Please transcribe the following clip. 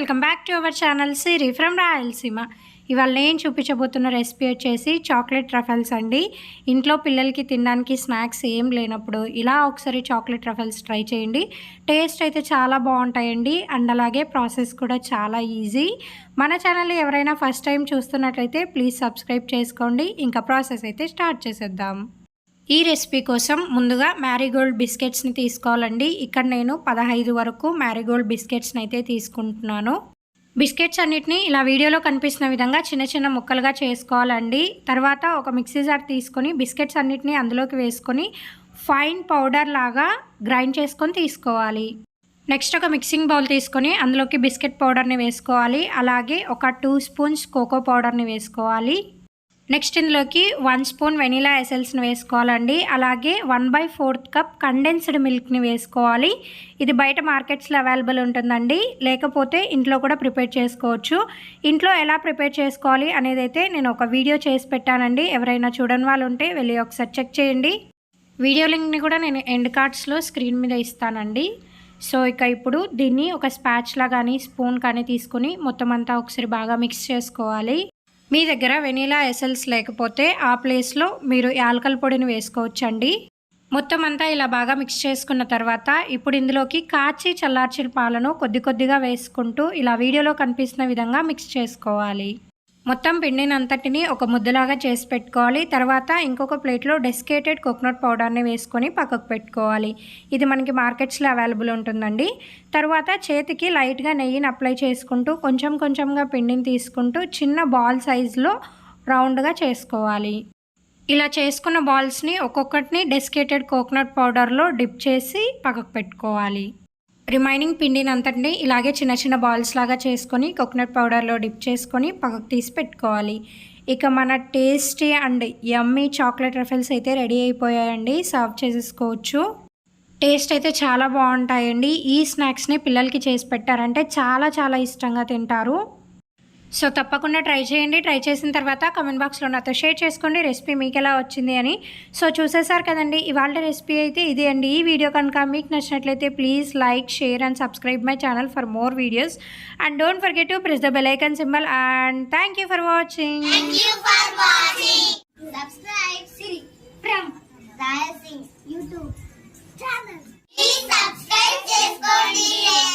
Welcome back to our channel Siri from Rayalaseema. ఇవాళ నేను చూపించబోతున్న రెసిపీ వచ్చేసి చాక్లెట్ రఫెల్స్ అండి. ఇంట్లో పిల్లలకి తినడానికి స్నాక్స్ ఏం లేనప్పుడు ఇలా ఒకసారి చాక్లెట్ రఫెల్స్ ట్రై చేయండి. టేస్ట్ అయితే చాలా బాగుంటాయండి. అండ్ అలాగే ప్రాసెస్ కూడా చాలా ఈజీ. మన ఛానల్ ఎవరైనా ఫస్ట్ టైం చూస్తున్నట్లయితే ప్లీజ్ సబ్స్క్రైబ్ చేసుకోండి. ఇంకా ప్రాసెస్ అయితే స్టార్ట్ చేసేద్దాం. ఈ రెసిపీ కోసం ముందుగా మ్యారీగోల్డ్ బిస్కెట్స్ని తీసుకోవాలండి. ఇక్కడ నేను పదహైదు వరకు మ్యారీగోల్డ్ బిస్కెట్స్ని అయితే తీసుకుంటున్నాను. బిస్కెట్స్ అన్నిటిని ఇలా వీడియోలో కనిపిస్తున్న విధంగా చిన్న చిన్న ముక్కలుగా చేసుకోవాలండి. తర్వాత ఒక మిక్సీ జార్ తీసుకొని బిస్కెట్స్ అన్నిటిని అందులోకి వేసుకొని ఫైన్ పౌడర్ లాగా గ్రైండ్ చేసుకొని తీసుకోవాలి. నెక్స్ట్ ఒక మిక్సింగ్ బౌల్ తీసుకొని అందులోకి బిస్కెట్ పౌడర్ని వేసుకోవాలి. అలాగే ఒక టూ స్పూన్స్ కోకో పౌడర్ని వేసుకోవాలి. నెక్స్ట్ ఇందులోకి వన్ స్పూన్ వెనీలా ఎసెల్స్ని వేసుకోవాలండి. అలాగే one by fourth cup condensed మిల్క్ని వేసుకోవాలి. ఇది బయట మార్కెట్స్లో అవైలబుల్ ఉంటుందండి. లేకపోతే ఇంట్లో కూడా ప్రిపేర్ చేసుకోవచ్చు. ఇంట్లో ఎలా ప్రిపేర్ చేసుకోవాలి అనేది అయితే నేను ఒక వీడియో చేసి పెట్టానండి. ఎవరైనా చూడని వాళ్ళు ఉంటే వెళ్ళి ఒకసారి చెక్ చేయండి. వీడియో లింక్ని కూడా నేను ఎండ్ కార్డ్స్లో స్క్రీన్ మీద ఇస్తానండి. సో ఇక ఇప్పుడు దీన్ని ఒక స్పాచ్లా కానీ స్పూన్ కానీ తీసుకొని మొత్తం అంతా ఒకసారి బాగా మిక్స్ చేసుకోవాలి. మీ దగ్గర వెనీలా ఎసెల్స్ లేకపోతే ఆ ప్లేస్లో మీరు యాలకల పొడిని వేసుకోవచ్చండి. మొత్తం అంతా ఇలా బాగా మిక్స్ చేసుకున్న తర్వాత ఇప్పుడు ఇందులోకి కాచి చల్లార్చిన పాలను కొద్ది కొద్దిగా వేసుకుంటూ ఇలా వీడియోలో కనిపిస్తున్న విధంగా మిక్స్ చేసుకోవాలి. మొత్తం పిండినంతటిని ఒక ముద్దలాగా చేసి పెట్టుకోవాలి. తర్వాత ఇంకొక ప్లేట్లో డెస్కేటెడ్ కోకోనట్ పౌడర్ని వేసుకొని పక్కకు పెట్టుకోవాలి. ఇది మనకి మార్కెట్స్లో అవైలబుల్ ఉంటుందండి. తర్వాత చేతికి లైట్గా నెయ్యిని అప్లై చేసుకుంటూ కొంచెం కొంచెంగా పిండిని తీసుకుంటూ చిన్న బాల్ సైజులో రౌండ్గా చేసుకోవాలి. ఇలా చేసుకున్న బాల్స్ని ఒక్కొక్కటిని డెస్కేటెడ్ కోకోనట్ పౌడర్లో డిప్ చేసి పక్కకు పెట్టుకోవాలి. రిమైనింగ్ పిండిని అంతటిని ఇలాగే చిన్న చిన్న బాల్స్ లాగా చేసుకొని కోకోనట్ పౌడర్లో డిప్ చేసుకొని పక్కకు తీసి పెట్టుకోవాలి. ఇక మన tasty and yummy chocolate ruffles అయితే రెడీ అయిపోయాయండి. సర్వ్ చేసేసుకోవచ్చు టేస్ట్ అయితే చాలా బాగుంటాయండి. ఈ స్నాక్స్ని పిల్లలకి చేసి పెట్టారంటే చాలా చాలా ఇష్టంగా తింటారు. సో తప్పకుండా ట్రై చేయండి. ట్రై చేసిన తర్వాత కమెంట్ బాక్స్లో నాతో షేర్ చేసుకోండి. రెసిపీ మీకు ఎలా వచ్చింది అని. సో చూసేసారు కదండి ఇవాళ రెసిపీ అయితే ఇది అండి. ఈ వీడియో కనుక మీకు నచ్చినట్లయితే please like share and subscribe my channel for more videos and don't forget to press the bell icon symbol and thank you for watching Subscribe Siri from Singh YouTube channel. Please subscribe చేసుకోండి.